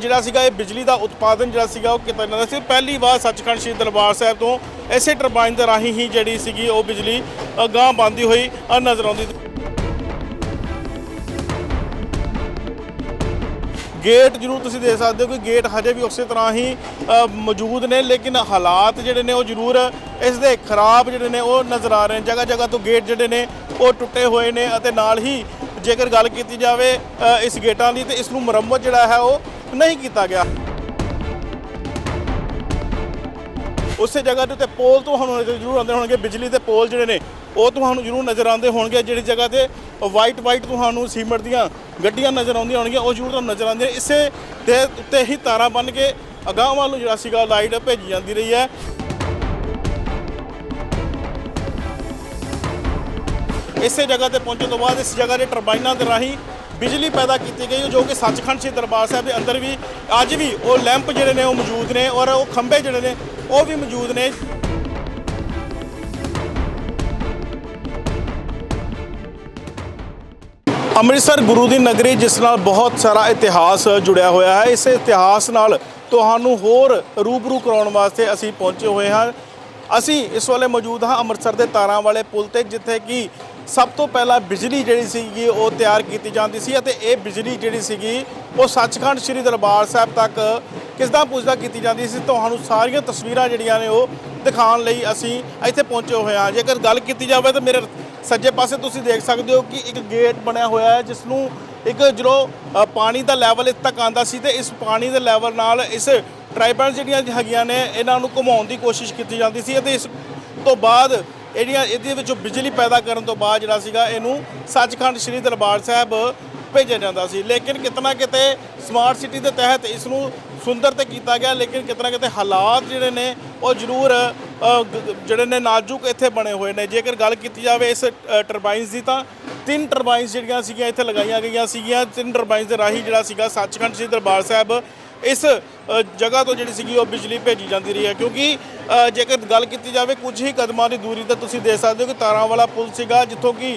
ਜਿਹੜਾ ਸੀਗਾ ਇਹ ਬਿਜਲੀ ਦਾ ਉਤਪਾਦਨ ਜਿਹੜਾ ਸੀਗਾ ਉਹ ਕੀਤਾ ਜਾਂਦਾ ਸੀ। ਪਹਿਲੀ ਵਾਰ ਸੱਚਖੰਡ ਸ੍ਰੀ ਦਰਬਾਰ ਸਾਹਿਬ ਤੋਂ ਇਸੇ ਟਰਬਾਈਨ ਦੇ ਰਾਹੀਂ ਹੀ ਜਿਹੜੀ ਸੀਗੀ ਉਹ ਬਿਜਲੀ ਅ, ਗਾਂਹ ਬੰਦੀ ਹੋਈ ਨਜ਼ਰ ਆਉਂਦੀ ਗੇਟ ਜ਼ਰੂਰ ਤੁਸੀਂ ਦੇਖ ਸਕਦੇ ਹੋ ਕਿ ਗੇਟ ਹਜੇ ਵੀ ਉਸੇ ਤਰ੍ਹਾਂ ਹੀ ਮੌਜੂਦ ਨੇ ਲੇਕਿਨ ਹਾਲਾਤ ਜਿਹੜੇ ਨੇ ਉਹ ਜ਼ਰੂਰ ਇਸ ਦੇ ਖਰਾਬ ਜਿਹੜੇ ਨੇ ਉਹ ਨਜ਼ਰ ਆ ਰਹੇ ਨੇ। ਜਗ੍ਹਾ ਜਗ੍ਹਾ ਤੋਂ ਗੇਟ ਜਿਹੜੇ ਨੇ ਉਹ ਟੁੱਟੇ ਹੋਏ ਨੇ ਅਤੇ ਨਾਲ ਹੀ ਜੇਕਰ ਗੱਲ ਕੀਤੀ ਜਾਵੇ ਇਸ ਗੇਟਾਂ ਦੀ ਤੇ ਇਸ ਨੂੰ ਮੁਰੰਮਤ ਜਿਹੜਾ ਹੈ ਉਹ ਨਹੀਂ ਕੀਤਾ ਗਿਆ। ਉਸੇ ਜਗ੍ਹਾ ਦੇ ਉੱਤੇ ਪੋਲ ਤੁਹਾਨੂੰ ਨਜ਼ਰ ਜ਼ਰੂਰ ਆਉਂਦੇ ਹੋਣਗੇ, ਬਿਜਲੀ ਦੇ ਪੋਲ ਜਿਹੜੇ ਨੇ, ਉਹ ਤੁਹਾਨੂੰ ਜ਼ਰੂਰ ਨਜ਼ਰ ਆਉਂਦੇ ਹੋਣਗੇ। ਜਿਹੜੀ ਜਗ੍ਹਾ ਤੇ ਵਾਈਟ ਵਾਈਟ ਤੁਹਾਨੂੰ ਸੀਮੈਂਟ ਦੀਆਂ ਗੱਡੀਆਂ ਨਜ਼ਰ ਆਉਂਦੀਆਂ ਹੋਣਗੀਆਂ, ਉਹ ਜ਼ਰੂਰ ਤੁਹਾਨੂੰ ਨਜ਼ਰ ਆਉਂਦੀਆਂ। ਇਸੇ ਦੇ ਉੱਤੇ ਹੀ ਤਾਰਾਂ ਬੰਨ ਕੇ ਅਗਾਂਹ ਵੱਲ ਨੂੰ ਜਿਹੜਾ ਸੀਗਾ ਲਾਈਟ ਭੇਜੀ ਜਾਂਦੀ ਰਹੀ ਹੈ। ਇਸੇ ਜਗ੍ਹਾ ਤੇ ਪਹੁੰਚਣ ਤੋਂ ਬਾਅਦ ਇਸ ਜਗ੍ਹਾ ਦੇ ਟਰਬਾਈਨਾਂ ਦੇ ਰਾਹੀਂ ਬਿਜਲੀ ਪੈਦਾ ਕੀਤੀ ਗਈ, ਜੋ ਕਿ ਸੱਚਖੰਡ ਸ੍ਰੀ ਦਰਬਾਰ ਸਾਹਿਬ ਦੇ ਅੰਦਰ ਵੀ ਅੱਜ ਵੀ ਉਹ ਲੈਂਪ ਜਿਹੜੇ ਨੇ ਉਹ ਮੌਜੂਦ ਨੇ ਔਰ ਉਹ ਖੰਭੇ ਜਿਹੜੇ ਨੇ ਉਹ ਵੀ ਮੌਜੂਦ ਨੇ। ਅੰਮ੍ਰਿਤਸਰ ਗੁਰੂ ਦੀ ਨਗਰੀ, ਜਿਸ ਨਾਲ ਬਹੁਤ ਸਾਰਾ ਇਤਿਹਾਸ ਜੁੜਿਆ ਹੋਇਆ ਹੈ। ਇਸ ਇਤਿਹਾਸ ਨਾਲ ਤੁਹਾਨੂੰ ਹੋਰ ਰੂਬਰੂ ਕਰਾਉਣ ਵਾਸਤੇ ਅਸੀਂ ਪਹੁੰਚੇ ਹੋਏ ਹਾਂ। ਅਸੀਂ ਇਸ ਵੇਲੇ ਮੌਜੂਦ ਹਾਂ ਅੰਮ੍ਰਿਤਸਰ ਦੇ ਤਾਰਾਂ ਵਾਲੇ ਪੁਲ ਤੇ, ਜਿੱਥੇ ਕਿ ਸਭ ਤੋਂ ਪਹਿਲਾਂ ਬਿਜਲੀ ਜਿਹੜੀ ਸੀਗੀ ਉਹ ਤਿਆਰ ਕੀਤੀ ਜਾਂਦੀ ਸੀ ਅਤੇ ਇਹ ਬਿਜਲੀ ਜਿਹੜੀ ਸੀਗੀ ਉਹ ਸੱਚਖੰਡ ਸ੍ਰੀ ਦਰਬਾਰ ਸਾਹਿਬ ਤੱਕ ਕਿਸਦਾ ਪੁੱਜਦਾ ਕੀਤੀ ਜਾਂਦੀ ਸੀ ਤੁਹਾਨੂੰ ਸਾਰੀਆਂ ਤਸਵੀਰਾਂ ਜਿਹੜੀਆਂ ਨੇ ਉਹ ਦਿਖਾਉਣ ਲਈ ਅਸੀਂ ਇੱਥੇ ਪਹੁੰਚੇ ਹੋਏ ਹਾਂ। ਜੇਕਰ ਗੱਲ ਕੀਤੀ ਜਾਵੇ ਤਾਂ ਮੇਰੇ ਸੱਜੇ ਪਾਸੇ ਤੁਸੀਂ ਦੇਖ ਸਕਦੇ ਹੋ ਕਿ ਇੱਕ ਗੇਟ ਬਣਿਆ ਹੋਇਆ ਹੈ, ਜਿਸ ਨੂੰ ਇੱਕ ਜਦੋਂ ਪਾਣੀ ਦਾ ਲੈਵਲ ਇੱਥੇ ਤੱਕ ਆਂਦਾ ਸੀ ਤੇ ਇਸ ਪਾਣੀ ਦੇ ਲੈਵਲ ਨਾਲ ਇਸ ਟ੍ਰਾਈਬਲ ਜਿਹੜੀਆਂ ਹੈਗੀਆਂ ਨੇ, ਇਹਨਾਂ ਨੂੰ ਘੁਮਾਉਣ ਦੀ ਕੋਸ਼ਿਸ਼ ਕੀਤੀ ਜਾਂਦੀ ਸੀ ਅਤੇ ਇਸ ਤੋਂ ਬਾਅਦ ਇਹਦੀਆਂ ਇਹਦੇ ਵਿੱਚੋਂ ਬਿਜਲੀ ਪੈਦਾ ਕਰਨ ਤੋਂ ਬਾਅਦ ਜਿਹੜਾ ਸੀਗਾ ਇਹਨੂੰ ਸੱਚਖੰਡ ਸ੍ਰੀ ਦਰਬਾਰ ਸਾਹਿਬ ਭੇਜਿਆ ਜਾਂਦਾ ਸੀ। ਲੇਕਿਨ ਕਿਤਨਾ ਕਿਤੇ ਸਮਾਰਟ ਸਿਟੀ ਦੇ ਤਹਿਤ ਇਸ ਨੂੰ ਸੁੰਦਰ ਤੇ ਕੀਤਾ ਗਿਆ, ਲੇਕਿਨ ਕਿਤਨਾ ਕਿਤੇ ਹਾਲਾਤ ਜਿਹੜੇ ਨੇ, ਉਹ ਜ਼ਰੂਰ ਜਿਹੜੇ ਨੇ ਨਾਜ਼ੁਕ ਇੱਥੇ ਬਣੇ ਹੋਏ ਨੇ। ਜੇਕਰ ਗੱਲ ਕੀਤੀ ਜਾਵੇ ਇਸ ਟਰਬਾਈਨਸ ਦੀ ਤਾਂ ਤਿੰਨ ਟਰਬਾਈਨਸ ਜਿਹੜੀਆਂ ਸੀਗੀਆਂ ਇੱਥੇ ਲਗਾਈਆਂ ਗਈਆਂ ਸੀਗੀਆਂ। ਤਿੰਨ ਟਰਬਾਈਨਸ ਦੇ ਰਾਹੀਂ ਜਿਹੜਾ ਸੀਗਾ ਸੱਚਖੰਡ ਸ੍ਰੀ ਦਰਬਾਰ ਸਾਹਿਬ ਇਸ ਜਗ੍ਹਾ ਤੋਂ ਜਿਹੜੀ ਸੀਗੀ ਉਹ ਬਿਜਲੀ ਭੇਜੀ ਜਾਂਦੀ ਰਹੀ ਹੈ। ਕਿਉਂਕਿ ਜੇਕਰ ਗੱਲ ਕੀਤੀ ਜਾਵੇ ਕੁਝ ਹੀ ਕਦਮਾਂ ਦੀ ਦੂਰੀ ਤੇ ਤੁਸੀਂ ਦੇਖ ਸਕਦੇ ਹੋ ਕਿ ਤਾਰਾਂ ਵਾਲਾ ਪੁਲ ਸੀਗਾ ਜਿੱਥੋਂ ਕਿ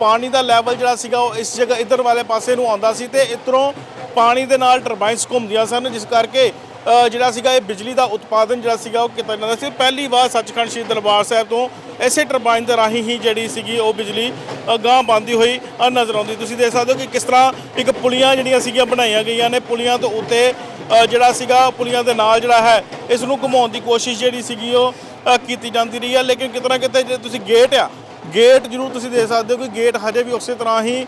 ਪਾਣੀ ਦਾ ਲੈਵਲ ਜਿਹੜਾ ਸੀਗਾ ਉਹ ਇਸ ਜਗ੍ਹਾ ਇਧਰ ਵਾਲੇ ਪਾਸੇ ਨੂੰ ਆਉਂਦਾ ਸੀ ਤੇ ਇਧਰੋਂ ਪਾਣੀ ਦੇ ਨਾਲ ਟਰਬਾਈਨਸ ਘੁੰਮਦੀਆਂ ਸਨ ਜਿਸ ਕਰਕੇ ਜਿਹੜਾ ਸੀਗਾ ਇਹ ਬਿਜਲੀ ਦਾ ਉਤਪਾਦਨ ਜਿਹੜਾ ਸੀਗਾ ਉਹ ਕੀਤਾ ਜਾਂਦਾ ਸੀ। ਪਹਿਲੀ ਵਾਰ ਸੱਚਖੰਡ ਸ੍ਰੀ ਦਰਬਾਰ ਸਾਹਿਬ ਤੋਂ ਇਸੇ ਟਰਬਾਈਨ ਦੇ ਰਾਹੀਂ ਹੀ ਜਿਹੜੀ ਸੀਗੀ ਉਹ ਬਿਜਲੀ ਅ, ਗਾਂਹ ਬੰਦੀ ਹੋਈ ਨਜ਼ਰ ਆਉਂਦੀ। ਤੁਸੀਂ ਦੇਖ ਸਕਦੇ ਹੋ ਕਿ ਕਿਸ ਤਰ੍ਹਾਂ ਇੱਕ ਪੁਲੀਆਂ ਜਿਹੜੀਆਂ ਸੀਗੀਆਂ ਬਣਾਈਆਂ ਗਈਆਂ ਨੇ ਪੁਲੀਆਂ ਤੋਂ ਉੱਤੇ ਜਿਹੜਾ ਸੀਗਾ ਪੁਲੀਆਂ ਦੇ ਨਾਲ ਜਿਹੜਾ ਹੈ, ਇਸ ਨੂੰ ਘੁਮਾਉਣ ਦੀ ਕੋਸ਼ਿਸ਼ ਜਿਹੜੀ ਸੀਗੀ ਉਹ ਕੀਤੀ ਜਾਂਦੀ ਰਹੀ ਹੈ। ਲੇਕਿਨ ਕਿਤਨਾ ਕਿਤੇ ਜੇ ਤੁਸੀਂ ਗੇਟ ਆ, ਗੇਟ ਜ਼ਰੂਰ ਤੁਸੀਂ ਦੇਖ ਸਕਦੇ ਹੋ ਕਿ ਗੇਟ ਹਜੇ ਵੀ ਉਸੇ ਤਰ੍ਹਾਂ ਹੀ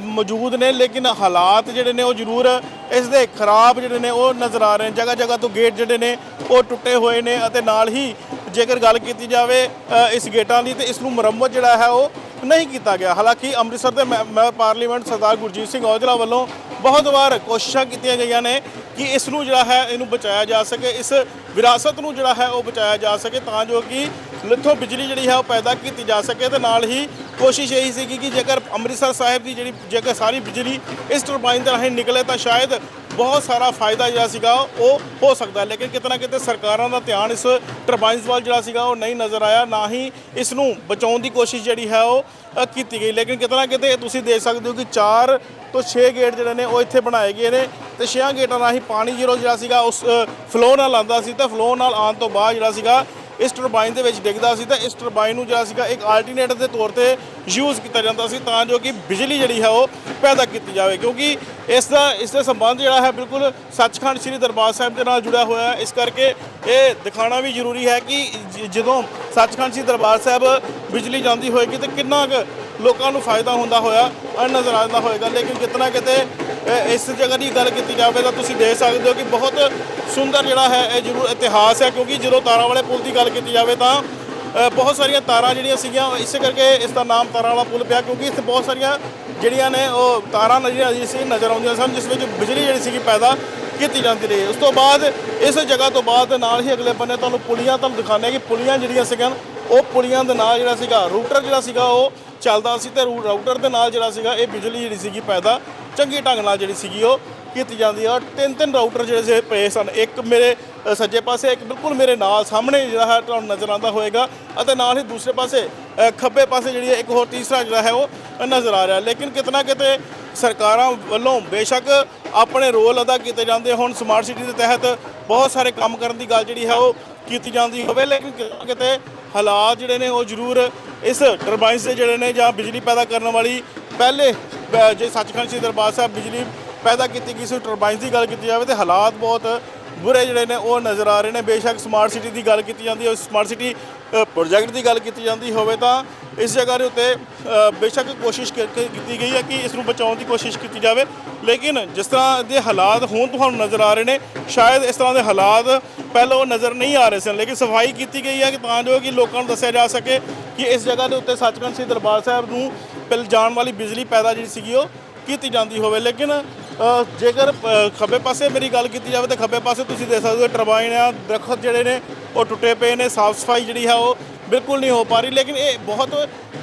ਮੌਜੂਦ ਨੇ। ਲੇਕਿਨ ਹਾਲਾਤ ਜਿਹੜੇ ਨੇ ਉਹ ਜ਼ਰੂਰ ਇਸ ਦੇ ਖਰਾਬ ਜਿਹੜੇ ਨੇ ਉਹ ਨਜ਼ਰ ਆ ਰਹੇ ਨੇ। ਜਗ੍ਹਾ ਜਗ੍ਹਾ ਤੋਂ ਗੇਟ ਜਿਹੜੇ ਨੇ ਉਹ ਟੁੱਟੇ ਹੋਏ ਨੇ ਅਤੇ ਨਾਲ ਹੀ ਜੇਕਰ ਗੱਲ ਕੀਤੀ ਜਾਵੇ ਇਸ ਗੇਟਾਂ ਦੀ ਤੇ ਇਸ ਨੂੰ ਮੁਰੰਮਤ ਜਿਹੜਾ ਹੈ ਉਹ ਨਹੀਂ ਕੀਤਾ ਗਿਆ। ਹਾਲਾਂਕਿ ਅੰਮ੍ਰਿਤਸਰ ਦੇ ਮੈਂ ਮੈਂ ਪਾਰਲੀਮੈਂਟ ਸਰਦਾਰ ਗੁਰਜੀਤ ਸਿੰਘ ਔਜਲਾ ਵੱਲੋਂ ਬਹੁਤ ਵਾਰ ਕੋਸ਼ਿਸ਼ਾਂ ਕੀਤੀਆਂ ਗਈਆਂ ਨੇ ਕਿ ਇਸ ਨੂੰ ਜਿਹੜਾ ਹੈ ਇਹਨੂੰ ਬਚਾਇਆ ਜਾ ਸਕੇ, ਇਸ ਵਿਰਾਸਤ ਨੂੰ ਜਿਹੜਾ ਹੈ ਉਹ ਬਚਾਇਆ ਜਾ ਸਕੇ ਤਾਂ ਜੋ ਕਿ ਲਿੱਥੋਂ ਬਿਜਲੀ ਜਿਹੜੀ ਹੈ ਉਹ ਪੈਦਾ ਕੀਤੀ ਜਾ ਸਕੇ ਤੇ ਨਾਲ ਹੀ ਕੋਸ਼ਿਸ਼ ਇਹੀ ਸੀ ਕਿ ਜੇਕਰ ਅੰਮ੍ਰਿਤਸਰ ਸਾਹਿਬ ਦੀ ਜਿਹੜੀ ਜੇਕਰ ਸਾਰੀ ਬਿਜਲੀ ਇਸ ਟਰਬਾਈਨ ਦੇ ਰਾਹੀਂ ਨਿਕਲੇ ਤਾਂ ਸ਼ਾਇਦ ਬਹੁਤ ਸਾਰਾ ਫਾਇਦਾ ਜਿਹੜਾ ਸੀਗਾ ਉਹ ਹੋ ਸਕਦਾ ਲੇਕਿਨ ਕਿਤਨਾ ਕਿਤੇ ਸਰਕਾਰਾਂ ਦਾ ਧਿਆਨ ਇਸ ਟਰਬਾਈਨਸ ਵੱਲ ਜਿਹੜਾ ਸੀਗਾ ਉਹ ਨਹੀਂ ਨਜ਼ਰ ਆਇਆ, ਨਾ ਹੀ ਇਸ ਨੂੰ ਬਚਾਉਣ ਦੀ ਕੋਸ਼ਿਸ਼ ਜਿਹੜੀ ਹੈ ਉਹ ਕੀਤੀ ਗਈ। ਲੇਕਿਨ ਕਿਤਨਾ ਕਿਤੇ ਤੁਸੀਂ ਦੇਖ ਸਕਦੇ ਹੋ ਕਿ 4 ਤੋਂ 6 ਗੇਟ ਜਿਹੜੇ ਨੇ ਉਹ ਇੱਥੇ ਬਣਾਏ ਗਏ ਨੇ ਤੇ 6 ਗੇਟਾਂ ਰਾਹੀਂ ਪਾਣੀ ਜਿਹੜਾ ਜਿਹੜਾ ਸੀਗਾ ਉਸ ਫਲੋ ਨਾਲ ਆਉਂਦਾ ਸੀ ਤਾਂ ਫਲੋ ਨਾਲ ਆਉਣ ਤੋਂ ਬਾਅਦ ਜਿਹੜਾ ਸੀਗਾ ਇਸ ਟਰਬਾਈਨ ਦੇ ਵਿੱਚ ਡਿੱਗਦਾ ਸੀ ਤਾਂ ਇਸ ਟਰਬਾਈਨ ਨੂੰ ਜਿਹੜਾ ਸੀਗਾ ਇੱਕ ਆਲਟਰਨੇਟਿਵ ਦੇ ਤੌਰ ਤੇ ਯੂਜ਼ ਕੀਤਾ ਜਾਂਦਾ ਸੀ ਤਾਂ ਜੋ ਕਿ ਬਿਜਲੀ ਜਿਹੜੀ ਹੈ ਉਹ ਪੈਦਾ ਕੀਤੀ ਜਾਵੇ। ਕਿਉਂਕਿ ਇਸ ਦਾ ਇਸ ਦਾ ਸੰਬੰਧ ਜਿਹੜਾ ਹੈ ਬਿਲਕੁਲ ਸੱਚਖੰਡ ਸ੍ਰੀ ਦਰਬਾਰ ਸਾਹਿਬ ਦੇ ਨਾਲ ਜੁੜਿਆ ਹੋਇਆ ਹੈ। ਇਸ ਕਰਕੇ ਇਹ ਦਿਖਾਉਣਾ ਵੀ ਜ਼ਰੂਰੀ ਹੈ ਕਿ ਜਦੋਂ ਸੱਚਖੰਡ ਸ੍ਰੀ ਦਰਬਾਰ ਸਾਹਿਬ ਬਿਜਲੀ ਜਾਂਦੀ ਹੋਏਗੀ ਤੇ ਕਿੰਨਾ ਕੁ ਲੋਕਾਂ ਨੂੰ ਫਾਇਦਾ ਹੁੰਦਾ ਹੋਇਆ ਅ ਨਜ਼ਰ ਆਉਂਦਾ ਹੋਏਗਾ। ਲੇਕਿਨ ਕਿਤਨਾ ਕਿਤੇ ਇਸ ਜਗ੍ਹਾ ਦੀ ਗੱਲ ਕੀਤੀ ਜਾਵੇ ਤਾਂ ਤੁਸੀਂ ਦੇਖ ਸਕਦੇ ਹੋ ਕਿ ਬਹੁਤ ਸੁੰਦਰ ਜਿਹੜਾ ਹੈ, ਇਹ ਜ਼ਰੂਰ ਇਤਿਹਾਸ ਹੈ, ਕਿਉਂਕਿ ਜਦੋਂ ਤਾਰਾਂ ਵਾਲੇ ਪੁਲ ਦੀ ਗੱਲ ਕੀਤੀ ਜਾਵੇ ਤਾਂ ਬਹੁਤ ਸਾਰੀਆਂ ਤਾਰਾਂ ਜਿਹੜੀਆਂ ਸੀਗੀਆਂ ਉਹ ਇਸੇ ਕਰਕੇ ਇਸ ਦਾ ਨਾਮ ਤਾਰਾਂ ਵਾਲਾ ਪੁਲ ਪਿਆ, ਕਿਉਂਕਿ ਇੱਥੇ ਬਹੁਤ ਸਾਰੀਆਂ ਜਿਹੜੀਆਂ ਨੇ, ਉਹ ਤਾਰਾਂ ਨਜ਼ਰ ਆਉਂਦੀਆਂ ਸੀ, ਨਜ਼ਰ ਆਉਂਦੀਆਂ ਸਨ, ਜਿਸ ਵਿੱਚ ਬਿਜਲੀ ਜਿਹੜੀ ਸੀਗੀ ਪੈਦਾ ਕੀਤੀ ਜਾਂਦੀ ਰਹੀ। ਉਸ ਤੋਂ ਬਾਅਦ, ਇਸ ਜਗ੍ਹਾ ਤੋਂ ਬਾਅਦ ਨਾਲ ਹੀ ਅਗਲੇ ਬੰਨੇ ਤੁਹਾਨੂੰ ਪੁਲੀਆਂ ਤੁਹਾਨੂੰ ਦਿਖਾਉਂਦੇ ਹਾਂ ਕਿ ਪੁਲੀਆਂ ਜਿਹੜੀਆਂ ਸੀਗੀਆਂ, ਉਹ ਪੁਲੀਆਂ ਦੇ ਨਾਲ ਜਿਹੜਾ ਸੀਗਾ, ਰੂਟਰ ਜਿਹੜਾ ਸੀਗਾ, ਉਹ ਚੱਲਦਾ ਸੀ ਤੇ ਰੂ- ਰਾਊਟਰ ਦੇ ਨਾਲ ਜਿਹੜਾ ਸੀਗਾ ਇਹ ਬਿਜਲੀ ਜਿਹੜੀ ਸੀਗੀ ਪੈਦਾ ਚੰਗੀ ਢੰਗ ਨਾਲ ਜਿਹੜੀ ਸੀਗੀ ਉਹ ਕੀਤੀ ਜਾਂਦੀ ਆ। ਤਿੰਨ ਤਿੰਨ ਰਾਊਟਰ ਜਿਹੜੇ ਸੀ ਪਏ ਸਨ। ਇੱਕ ਮੇਰੇ ਸੱਜੇ ਪਾਸੇ, ਇੱਕ ਬਿਲਕੁਲ ਮੇਰੇ ਨਾਲ ਸਾਹਮਣੇ ਜਿਹੜਾ ਹੈ, ਤੁਹਾਨੂੰ ਨਜ਼ਰ ਆਉਂਦਾ ਹੋਏਗਾ। ਅਤੇ ਨਾਲ ਹੀ ਦੂਸਰੇ ਪਾਸੇ ਖੱਬੇ ਪਾਸੇ ਜਿਹੜੀ ਹੈ, ਇੱਕ ਹੋਰ ਤੀਸਰਾ ਜਿਹੜਾ ਹੈ, ਉਹ ਨਜ਼ਰ ਆ ਰਿਹਾ। ਲੇਕਿਨ ਕਿਤਨਾ ਕਿਤੇ ਸਰਕਾਰਾਂ ਵੱਲੋਂ ਬੇਸ਼ੱਕ ਆਪਣੇ ਰੋਲ ਅਦਾ ਕੀਤੇ ਜਾਂਦੇ ਹੁਣ। ਸਮਾਰਟ ਸਿਟੀ ਦੇ ਤਹਿਤ ਬਹੁਤ ਸਾਰੇ ਕੰਮ ਕਰਨ ਦੀ ਗੱਲ ਜਿਹੜੀ ਹੈ, ਉਹ ਕੀਤੀ ਜਾਂਦੀ ਹੋਵੇ। ਲੇਕਿਨ ਕਿਤੇ ਨਾ ਕਿਤੇ ਹਾਲਾਤ ਜਿਹੜੇ ਨੇ ਉਹ ਜ਼ਰੂਰ ਇਸ ਟਰਬਾਈਨਸ ਦੇ ਜਿਹੜੇ ਨੇ ਜਾਂ ਬਿਜਲੀ ਪੈਦਾ ਕਰਨ ਵਾਲੀ ਪਹਿਲੇ ਅ, ਜੇ ਸੱਚਖੰਡ ਸ੍ਰੀ ਦਰਬਾਰ ਸਾਹਿਬ ਬਿਜਲੀ ਪੈਦਾ ਕੀਤੀ ਗਈ ਸੀ ਟਰਬਾਈਨਸ ਦੀ ਗੱਲ ਕੀਤੀ ਜਾਵੇ ਤੇ ਹਾਲਾਤ ਬਹੁਤ ਬੁਰੇ ਜਿਹੜੇ ਨੇ ਉਹ ਨਜ਼ਰ ਆ ਰਹੇ ਨੇ। ਬੇਸ਼ੱਕ ਸਮਾਰਟ ਸਿਟੀ ਦੀ ਗੱਲ ਕੀਤੀ ਜਾਂਦੀ ਹੈ ਸਮਾਰਟ ਸਿਟੀ ਪ੍ਰੋਜੈਕਟ ਦੀ ਗੱਲ ਕੀਤੀ ਜਾਂਦੀ ਹੋਵੇ ਤਾਂ ਇਸ ਜਗ੍ਹਾ ਦੇ ਉੱਤੇ ਬੇਸ਼ੱਕ ਕੋਸ਼ਿਸ਼ ਕਰ- ਕੀਤੀ ਗਈ ਹੈ ਕਿ ਇਸ ਨੂੰ ਬਚਾਉਣ ਦੀ ਕੋਸ਼ਿਸ਼ ਕੀਤੀ ਜਾਵੇ। ਲੇਕਿਨ ਜਿਸ ਤਰ੍ਹਾਂ ਦੇ ਹਾਲਾਤ ਹੁਣ ਤੁਹਾਨੂੰ ਨਜ਼ਰ ਆ ਰਹੇ ਨੇ ਸ਼ਾਇਦ ਇਸ ਤਰ੍ਹਾਂ ਦੇ ਹਾਲਾਤ ਪਹਿਲਾਂ ਉਹ ਨਜ਼ਰ ਨਹੀਂ ਆ ਰਹੇ ਸਨ, ਲੇਕਿਨ ਸਫ਼ਾਈ ਕੀਤੀ ਗਈ ਹੈ ਕਿ ਤਾਂ ਜੋ ਕਿ ਲੋਕਾਂ ਨੂੰ ਦੱਸਿਆ ਜਾ ਸਕੇ ਕਿ ਇਸ ਜਗ੍ਹਾ ਦੇ ਉੱਤੇ ਸੱਚਖੰਡ ਸ੍ਰੀ ਦਰਬਾਰ ਸਾਹਿਬ ਨੂੰ ਪਿਲ ਜਾਣ ਵਾਲੀ ਬਿਜਲੀ ਪੈਦਾ ਜਿਹੜੀ ਸੀਗੀ ਉਹ ਕੀਤੀ ਜਾਂਦੀ ਹੋਵੇ। ਲੇਕਿਨ ਜੇਕਰ ਖੱਬੇ ਪਾਸੇ ਮੇਰੀ ਗੱਲ ਕੀਤੀ ਜਾਵੇ ਤਾਂ ਖੱਬੇ ਪਾਸੇ ਤੁਸੀਂ ਦੇਖ ਸਕਦੇ ਹੋ ਟਰਬਾਈਨ ਆ, ਦਰਖਤ ਜਿਹੜੇ ਨੇ, ਉਹ ਟੁੱਟੇ ਪਏ ਨੇ, ਸਾਫ਼ ਸਫ਼ਾਈ ਜਿਹੜੀ ਹੈ ਉਹ ਬਿਲਕੁਲ ਨਹੀਂ ਹੋ ਪਾ ਰਹੀ, ਲੇਕਿਨ ਇਹ ਬਹੁਤ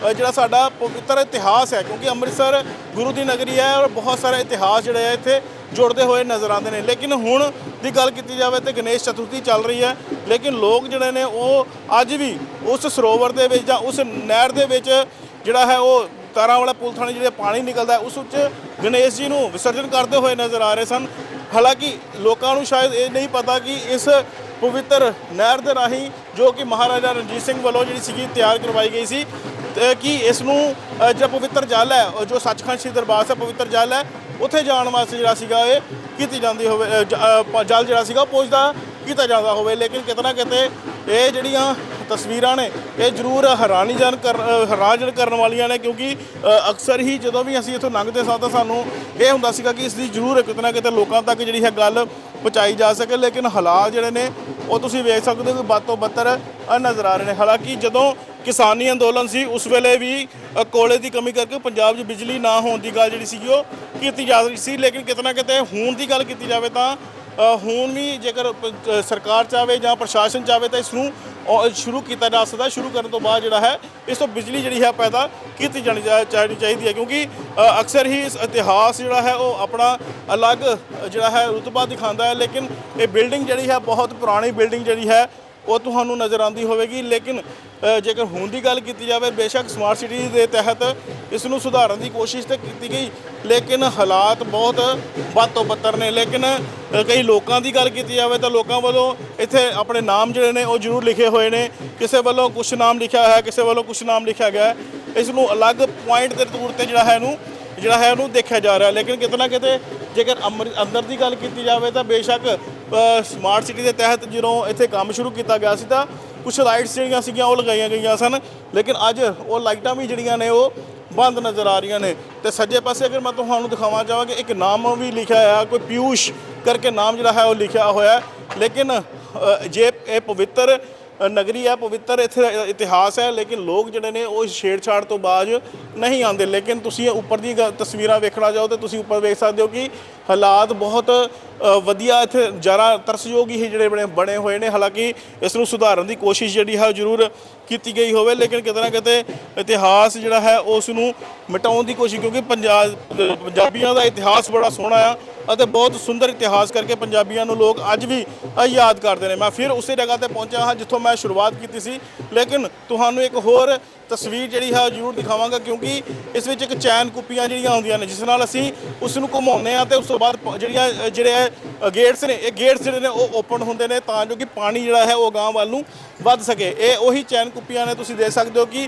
ਜਿਹੜਾ ਸਾਡਾ ਪਵਿੱਤਰ ਇਤਿਹਾਸ ਹੈ, ਕਿਉਂਕਿ ਅੰਮ੍ਰਿਤਸਰ ਗੁਰੂ ਦੀ ਨਗਰੀ ਹੈ ਔਰ ਬਹੁਤ ਸਾਰਾ ਇਤਿਹਾਸ ਜਿਹੜਾ ਹੈ ਇੱਥੇ ਜੁੜਦੇ ਹੋਏ ਨਜ਼ਰ ਆਉਂਦੇ ਨੇ। ਲੇਕਿਨ ਹੁਣ ਦੀ ਗੱਲ ਕੀਤੀ ਜਾਵੇ ਤੇ ਗਣੇਸ਼ ਚਤੁਰਥੀ ਚੱਲ ਰਹੀ ਹੈ, ਲੇਕਿਨ ਲੋਕ ਜਿਹੜੇ ਨੇ ਉਹ ਅੱਜ ਵੀ ਉਸ ਸਰੋਵਰ ਦੇ ਵਿੱਚ ਜਾਂ ਉਸ ਨਹਿਰ ਦੇ ਵਿੱਚ ਜਿਹੜਾ ਹੈ ਉਹ ਤਾਰਾਂ ਵਾਲਾ ਪੁਲ ਥਾਣੇ ਜਿਹੜੇ ਪਾਣੀ ਨਿਕਲਦਾ ਉਸ ਵਿੱਚ ਗਣੇਸ਼ ਜੀ ਨੂੰ ਵਿਸਰਜਨ ਕਰਦੇ ਹੋਏ ਨਜ਼ਰ ਆ ਰਹੇ ਸਨ। ਹਾਲਾਂਕਿ ਲੋਕਾਂ ਨੂੰ ਸ਼ਾਇਦ ਇਹ ਨਹੀਂ ਪਤਾ ਕਿ ਇਸ ਪਵਿੱਤਰ ਨਹਿਰ ਦੇ ਰਾਹੀਂ ਜੋ ਕਿ ਮਹਾਰਾਜਾ ਰਣਜੀਤ ਸਿੰਘ ਵੱਲੋਂ ਜਿਹੜੀ ਸੀਗੀ ਤਿਆਰ ਕਰਵਾਈ ਗਈ ਸੀ ਕਿ ਇਸ ਨੂੰ ਜਿਹੜਾ ਪਵਿੱਤਰ ਜਲ ਹੈ, ਉਹ ਜੋ ਸੱਚਖੰਡ ਸ੍ਰੀ ਦਰਬਾਰ ਸਾਹਿਬ ਪਵਿੱਤਰ ਜਲ ਹੈ, ਉੱਥੇ ਜਾਣ ਵਾਸਤੇ ਜਿਹੜਾ ਸੀਗਾ ਇਹ ਕੀਤੀ ਜਾਂਦੀ ਹੋਵੇ ਜਲ ਜਿਹੜਾ ਸੀਗਾ ਪਹੁੰਚਦਾ, ਕੀਤਾ ਜਾਂਦਾ ਹੋਵੇ। ਲੇਕਿਨ ਕਿਤੇ ਨਾ ਕਿਤੇ ਇਹ ਜਿਹੜੀਆਂ ਤਸਵੀਰਾਂ ਨੇ ਇਹ ਜ਼ਰੂਰ ਹੈਰਾਨੀਜਨ ਕਰ ਅ, ਹੈਰਾਨਜਨ ਕਰਨ ਵਾਲੀਆਂ ਨੇ ਕਿਉਂਕਿ ਅਕਸਰ ਹੀ ਜਦੋਂ ਵੀ ਅਸੀਂ ਇੱਥੋਂ ਲੰਘਦੇ ਸਾਂ ਤਾਂ ਸਾਨੂੰ ਇਹ ਹੁੰਦਾ ਸੀਗਾ ਕਿ ਇਸ ਦੀ ਜ਼ਰੂਰ ਕਿਤੇ ਨਾ ਕਿਤੇ ਲੋਕਾਂ ਤੱਕ ਜਿਹੜੀ ਹੈ ਗੱਲ ਪਹੁੰਚਾਈ ਜਾ ਸਕੇ ਲੇਕਿਨ ਹਾਲਾਤ ਜਿਹੜੇ ਨੇ ਉਹ ਤੁਸੀਂ ਵੇਖ ਸਕਦੇ ਹੋ ਕਿ ਬਦ ਤੋਂ ਬੱਤਰ ਨਜ਼ਰ ਆ ਰਹੇ ਨੇ। ਹਾਲਾਂਕਿ ਜਦੋਂ ਕਿਸਾਨੀ ਅੰਦੋਲਨ ਸੀ ਉਸ ਵੇਲੇ ਵੀ ਕੋਲੇ ਦੀ ਕਮੀ ਕਰਕੇ ਪੰਜਾਬ 'ਚ ਬਿਜਲੀ ਨਾ ਹੋਣ ਦੀ ਗੱਲ ਜਿਹੜੀ ਸੀਗੀ ਉਹ ਕੀਤੀ ਜਾ ਰਹੀ ਸੀ ਲੇਕਿਨ ਕਿਤੇ ਨਾ ਕਿਤੇ ਹੁਣ ਦੀ ਗੱਲ ਕੀਤੀ ਜਾਵੇ ਤਾਂ ਹੁਣ ਵੀ ਜੇਕਰ ਸਰਕਾਰ ਚਾਵੇ ਜਾਂ ਪ੍ਰਸ਼ਾਸਨ ਚਾਵੇ ਤਾਂ ਇਸ ਨੂੰ ਸ਼ੁਰੂ ਕੀਤਾ ਜਾ ਸਕਦਾ, ਸ਼ੁਰੂ ਕਰਨ ਤੋਂ ਬਾਅਦ ਜਿਹੜਾ ਹੈ, ਇਸ ਤੋਂ ਬਿਜਲੀ ਜਿਹੜੀ ਹੈ ਪੈਦਾ ਕੀਤੀ ਜਾਣੀ ਚਾ- ਚਾਹੀਦੀ ਚਾਹੀਦੀ ਹੈ। ਕਿਉਂਕਿ ਅਕਸਰ ਹੀ ਇਸ ਇਤਿਹਾਸ ਜਿਹੜਾ ਹੈ, ਉਹ ਆਪਣਾ ਅਲੱਗ ਜਿਹੜਾ ਹੈ ਰੁਤਬਾ ਦਿਖਾਉਂਦਾ ਹੈ। ਲੇਕਿਨ ਇਹ ਬਿਲਡਿੰਗ ਜਿਹੜੀ ਹੈ, ਬਹੁਤ ਪੁਰਾਣੀ ਬਿਲਡਿੰਗ ਜਿਹੜੀ ਹੈ ਉਹ ਤੁਹਾਨੂੰ ਨਜ਼ਰ ਆਉਂਦੀ ਹੋਵੇਗੀ, ਲੇਕਿਨ ਜੇਕਰ ਹੁਣ ਦੀ ਗੱਲ ਕੀਤੀ ਜਾਵੇ, ਬੇਸ਼ੱਕ ਸਮਾਰਟ ਸਿਟੀ ਦੇ ਤਹਿਤ ਇਸ ਨੂੰ ਸੁਧਾਰਨ ਦੀ ਕੋਸ਼ਿਸ਼ ਤਾਂ ਕੀਤੀ ਗਈ, ਲੇਕਿਨ ਹਾਲਾਤ ਬਹੁਤ ਵੱਧ ਤੋਂ ਬੱਤਰ ਨੇ। ਲੇਕਿਨ ਕਈ ਲੋਕਾਂ ਦੀ ਗੱਲ ਕੀਤੀ ਜਾਵੇ ਤਾਂ ਲੋਕਾਂ ਵੱਲੋਂ ਇੱਥੇ ਆਪਣੇ ਨਾਮ ਜਿਹੜੇ ਨੇ, ਉਹ ਜ਼ਰੂਰ ਲਿਖੇ ਹੋਏ ਨੇ। ਕਿਸੇ ਵੱਲੋਂ ਕੁਝ ਨਾਮ ਲਿਖਿਆ ਹੋਇਆ, ਕਿਸੇ ਵੱਲੋਂ ਕੁਝ ਨਾਮ ਲਿਖਿਆ ਗਿਆ ਇਸ ਨੂੰ ਅਲੱਗ ਪੁਆਇੰਟ ਦੇ ਤੌਰ ਤੇ ਜਿਹੜਾ ਹੈ ਇਹਨੂੰ ਜਿਹੜਾ ਹੈ ਉਹਨੂੰ ਦੇਖਿਆ ਜਾ ਰਿਹਾ। ਲੇਕਿਨ ਕਿਤੇ ਨਾ ਕਿਤੇ ਜੇਕਰ ਅੰਮ੍ਰਿ- ਅੰਦਰ ਦੀ ਗੱਲ ਕੀਤੀ ਜਾਵੇ ਤਾਂ ਬੇਸ਼ੱਕ ਸਮਾਰਟ ਸਿਟੀ ਦੇ ਤਹਿਤ ਜਦੋਂ ਇੱਥੇ ਕੰਮ ਸ਼ੁਰੂ ਕੀਤਾ ਗਿਆ ਸੀ ਤਾਂ ਕੁਝ ਲਾਈਟਸ ਜਿਹੜੀਆਂ ਸੀਗੀਆਂ ਉਹ ਲਗਾਈਆਂ ਗਈਆਂ ਸਨ। ਲੇਕਿਨ ਅੱਜ ਉਹ ਲਾਈਟਾਂ ਵੀ ਜਿਹੜੀਆਂ ਨੇ ਉਹ ਬੰਦ ਨਜ਼ਰ ਆ ਰਹੀਆਂ ਨੇ। ਤੇ ਸੱਜੇ ਪਾਸੇ ਅਗਰ ਮੈਂ ਤੁਹਾਨੂੰ ਦਿਖਾਵਾਂ ਚਾਹਾਂਗਾ ਇੱਕ ਨਾਮ ਵੀ ਲਿਖਿਆ ਹੋਇਆ, ਕੋਈ ਪਿਊਸ਼ ਕਰਕੇ ਨਾਮ ਜਿਹੜਾ ਹੈ ਉਹ ਲਿਖਿਆ ਹੋਇਆ। ਲੇਕਿਨ ਜੇ ਇਹ ਪਵਿੱਤਰ ਨਗਰੀ ਹੈ, ਪਵਿੱਤਰ ਇੱਥੇ ਇਤਿਹਾਸ ਹੈ, ਲੇਕਿਨ ਲੋਕ ਜਿਹੜੇ ਨੇ ਉਹ ਛੇੜਛਾੜ ਤੋਂ ਬਾਅਦ ਨਹੀਂ ਆਉਂਦੇ। ਲੇਕਿਨ ਤੁਸੀਂ ਉੱਪਰ ਦੀ ਗ- ਤਸਵੀਰਾਂ ਵੇਖਣਾ ਚਾਹੋ ਤੇ ਤੁਸੀਂ ਉੱਪਰ ਵੇਖ ਸਕਦੇ ਹੋ ਕਿ ਹਾਲਾਤ ਬਹੁਤ ਵਧੀਆ ਇੱਥੇ ਜਰਾ ਤਰਸਯੋਗ ਹੀ ਜਿਹੜੇ ਬਣੇ ਬਣੇ ਹੋਏ ਨੇ। ਹਾਲਾਂਕਿ ਇਸ ਨੂੰ ਸੁਧਾਰਨ ਦੀ ਕੋਸ਼ਿਸ਼ ਜਿਹੜੀ ਹੈ ਉਹ ਜ਼ਰੂਰ ਕੀਤੀ ਗਈ ਹੋਵੇ, ਲੇਕਿਨ ਕਿਤੇ ਨਾ ਕਿਤੇ ਇਤਿਹਾਸ ਜਿਹੜਾ ਹੈ ਉਸ ਨੂੰ ਮਿਟਾਉਣ ਦੀ ਕੋਸ਼ਿਸ਼, ਕਿਉਂਕਿ ਪੰਜਾਬ ਪੰਜਾਬੀਆਂ ਦਾ ਇਤਿਹਾਸ ਬੜਾ ਸੋਹਣਾ ਆ ਅਤੇ ਬਹੁਤ ਸੁੰਦਰ ਇਤਿਹਾਸ ਕਰਕੇ ਪੰਜਾਬੀਆਂ ਨੂੰ ਲੋਕ ਅੱਜ ਵੀ ਯਾਦ ਕਰਦੇ ਨੇ। ਮੈਂ ਫਿਰ ਉਸੇ ਜਗ੍ਹਾ ਤੇ ਪਹੁੰਚਿਆ ਹਾਂ ਜਿੱਥੋਂ ਮੈਂ ਸ਼ੁਰੂਆਤ ਕੀਤੀ ਸੀ। ਲੇਕਿਨ ਤੁਹਾਨੂੰ ਇੱਕ ਹੋਰ ਤਸਵੀਰ ਜਿਹੜੀ ਹੈ ਉਹ ਜ਼ਰੂਰ ਦਿਖਾਵਾਂਗਾ ਕਿਉਂਕਿ ਇਸ ਵਿੱਚ ਇੱਕ ਚੈਨ ਕੁੱਪੀਆਂ ਜਿਹੜੀਆਂ ਹੁੰਦੀਆਂ ਨੇ ਜਿਸ ਨਾਲ ਅਸੀਂ ਉਸ ਨੂੰ ਘੁਮਾਉਂਦੇ ਆ ਤੇ ਉਸ ਤੋਂ ਬਾਅਦ ਪ- ਜਿਹੜੀਆਂ ਅ, ਜਿਹੜੇ ਗੇਟਸ ਨੇ ਇਹ ਗੇਟਸ ਜਿਹੜੇ ਨੇ ਉਹ ਓਪਨ ਹੁੰਦੇ ਨੇ ਤਾਂ ਜੋ ਕਿ ਪਾਣੀ ਜਿਹੜਾ ਹੈ ਉਹ ਗਾਂ ਵੱਲ ਨੂੰ ਵੱਧ ਸਕੇ। ਇਹ ਉਹੀ ਚੈਨ ਕੁੱਪੀਆਂ ਨੇ ਤੁਸੀਂ ਦੇਖ ਸਕਦੇ ਹੋ ਕਿ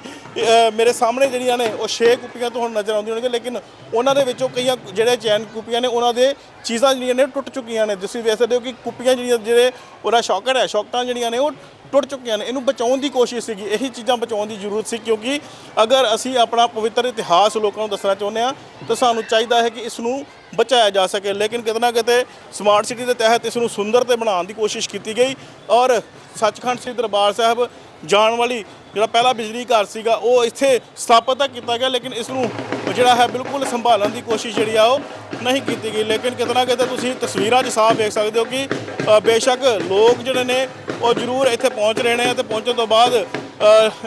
ਮੇਰੇ ਸਾਹਮਣੇ ਜਿਹੜੀਆਂ ਨੇ ਉਹ ਛੇ ਕੁੱਪੀਆਂ ਤੁਹਾਨੂੰ ਨਜ਼ਰ ਆਉਂਦੀਆਂ ਹੋਣਗੀਆਂ ਲੇਕਿਨ ਉਹਨਾਂ ਦੇ ਵਿੱਚੋਂ ਕਈਆਂ ਜਿਹੜੇ ਚੈਨ ਕੁੱਪੀਆਂ ਨੇ ਉਹਨਾਂ ਦੇ ਚੀਜ਼ਾਂ ਜਿਹੜੀਆਂ ਨੇ ਟੁੱਟ ਚੁੱਕੀਆਂ ਨੇ। ਤੁਸੀਂ ਵੇਖ ਸਕਦੇ ਹੋ ਕਿ ਕੁੱਪੀਆਂ ਜਿਹੜੀਆਂ ਜਿਹੜੇ ਉਹਦਾ ਸ਼ੌਕਰ ਹੈ ਸ਼ੌਕਟਾਂ ਜਿਹੜੀਆਂ ਨੇ ਉਹ ਟੁੱਟ ਚੁੱਕੀਆਂ ਨੇ। ਇਹਨੂੰ ਬਚਾਉਣ ਦੀ ਕੋਸ਼ਿਸ਼ ਸੀਗੀ। ਇਹੀ ਚੀਜ਼ਾਂ ਬਚਾਉਣ ਦੀ ਜ਼ਰੂਰਤ ਸੀ ਕਿਉਂਕਿ ਅਗਰ ਅਸੀਂ ਆਪਣਾ ਪਵਿੱਤਰ ਇਤਿਹਾਸ ਲੋਕਾਂ ਨੂੰ ਦੱਸਣਾ ਚਾਹੁੰਦੇ ਆ ਤਾਂ ਸਾਨੂੰ ਚਾਹੀਦਾ ਹੈ ਕਿ ਇਸ ਨੂੰ ਬਚਾਇਆ ਜਾ ਸਕੇ। ਲੇਕਿਨ ਕਿਤੇ ਨਾ ਕਿਤੇ ਸਮਾਰਟ ਸਿਟੀ ਦੇ ਤਹਿਤ ਇਸ ਨੂੰ ਸੁੰਦਰ ਤੇ ਬਣਾਉਣ ਦੀ ਕੋਸ਼ਿਸ਼ ਕੀਤੀ ਗਈ ਔਰ ਸੱਚਖੰਡ ਸ੍ਰੀ ਦਰਬਾਰ ਸਾਹਿਬ ਜਾਣ ਵਾਲੀ ਜਿਹੜਾ ਪਹਿਲਾ ਬਿਜਲੀ ਘਰ ਸੀਗਾ, ਉਹ ਇੱਥੇ ਸਥਾਪਿਤ ਤਾਂ ਕੀਤਾ ਗਿਆ, ਲੇਕਿਨ ਇਸ ਨੂੰ ਜਿਹੜਾ ਹੈ ਬਿਲਕੁਲ ਸੰਭਾਲਣ ਦੀ ਕੋਸ਼ਿਸ਼ ਜਿਹੜੀ ਆ ਉਹ ਨਹੀਂ ਕੀਤੀ ਗਈ। ਲੇਕਿਨ ਕਿਤੇ ਨਾ ਕਿਤੇ ਤੁਸੀਂ ਤਸਵੀਰਾਂ 'ਚ ਸਾਫ਼ ਵੇਖ ਸਕਦੇ ਹੋ ਕਿ ਬੇਸ਼ੱਕ ਲੋਕ ਜਿਹੜੇ ਨੇ ਉਹ ਜ਼ਰੂਰ ਇੱਥੇ ਪਹੁੰਚ ਰਹੇ ਨੇ ਤੇ ਪਹੁੰਚਣ ਤੋਂ ਬਾਅਦ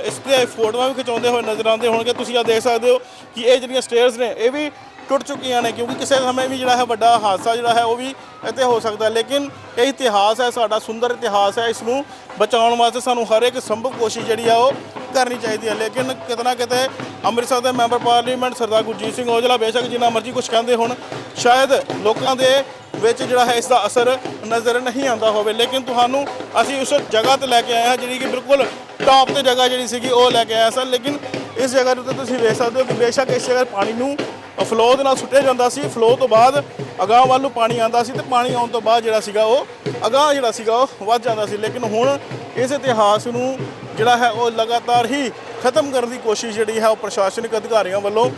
ਇਸ ਤੇ ਫੋਟੋਆਂ ਵੀ ਖਿਚਾਉਂਦੇ ਹੋਏ ਨਜ਼ਰ ਆਉਂਦੇ ਹੋਣਗੇ। ਤੁਸੀਂ ਆ ਦੇਖ ਸਕਦੇ ਹੋ ਕਿ ਇਹ ਜਿਹੜੀਆਂ ਸਟੇਅਰਸ ਨੇ, ਇਹ ਵੀ ਟੁੱਟ ਚੁੱਕੀਆਂ ਨੇ ਕਿਉਂਕਿ ਕਿਸੇ ਸਮੇਂ ਵੀ ਜਿਹੜਾ ਹੈ ਵੱਡਾ ਹਾਦਸਾ ਜਿਹੜਾ ਹੈ ਉਹ ਵੀ ਇੱਥੇ ਹੋ ਸਕਦਾ। ਲੇਕਿਨ ਇਹ ਇਤਿਹਾਸ ਹੈ, ਸਾਡਾ ਸੁੰਦਰ ਇਤਿਹਾਸ ਹੈ, ਇਸ ਨੂੰ ਬਚਾਉਣ ਵਾਸਤੇ ਸਾਨੂੰ ਹਰ ਇੱਕ ਸੰਭਵ ਕੋਸ਼ਿਸ਼ ਜਿਹੜੀ ਆ ਉਹ ਕਰਨੀ ਚਾਹੀਦੀ ਹੈ। ਲੇਕਿਨ ਕਿਤੇ ਨਾ ਕਿਤੇ ਅੰਮ੍ਰਿਤਸਰ ਦੇ ਮੈਂਬਰ ਪਾਰਲੀਮੈਂਟ ਸਰਦਾਰ ਗੁਰਜੀਤ ਸਿੰਘ ਔਜਲਾ ਬੇਸ਼ੱਕ ਜਿੰਨਾ ਮਰਜ਼ੀ ਕੁਝ ਕਹਿੰਦੇ ਹੋਣ, ਸ਼ਾਇਦ ਲੋਕਾਂ ਦੇ ਵਿੱਚ ਜਿਹੜਾ ਹੈ ਇਸ ਦਾ ਅਸਰ ਨਜ਼ਰ ਨਹੀਂ ਆਉਂਦਾ ਹੋਵੇ। ਲੇਕਿਨ ਤੁਹਾਨੂੰ ਅਸੀਂ ਉਸ ਜਗ੍ਹਾ ਤੇ ਲੈ ਕੇ ਆਏ ਹਾਂ ਜਿਹੜੀ ਕਿ ਬਿਲਕੁਲ ਟਾਪ ਤੇ ਜਗ੍ਹਾ ਜਿਹੜੀ ਸੀਗੀ, ਉਹ ਲੈ ਕੇ ਆਇਆ ਸਨ। ਲੇਕਿਨ ਇਸ ਜਗ੍ਹਾ ਦੇ ਉੱਤੇ ਤੁਸੀਂ ਵੇਖ ਸਕਦੇ ਹੋ ਕਿ ਬੇਸ਼ੱਕ ਇਸ ਜਗ੍ਹਾ ਪਾਣੀ ਨੂੰ ਫਲੋ ਦੇ ਨਾਲ ਸੁੱਟਿਆ ਜਾਂਦਾ ਸੀ। ਫਲੋ ਤੋਂ ਬਾਅਦ ਅਗਾਂਹ ਵੱਲ ਨੂੰ ਪਾਣੀ ਆਉਂਦਾ ਸੀ ਤੇ ਪਾਣੀ ਆਉਣ ਤੋਂ ਬਾਅਦ ਜਿਹੜਾ ਸੀਗਾ ਉਹ ਅਗਾਂਹ ਜਿਹੜਾ ਸੀਗਾ ਉਹ ਵੱਧ ਜਾਂਦਾ ਸੀ। ਲੇਕਿਨ ਹੁਣ ਇਸ ਇਤਿਹਾਸ ਨੂੰ ਜਿਹੜਾ ਹੈ ਉਹ ਲਗਾਤਾਰ ਹੀ ਖਤਮ ਕਰਨ ਦੀ ਕੋਸ਼ਿਸ਼ ਜਿਹੜੀ ਹੈ ਉਹ ਪ੍ਰਸ਼ਾਸਨਿਕ ਅਧਿਕਾਰੀਆਂ ਵੱਲੋਂ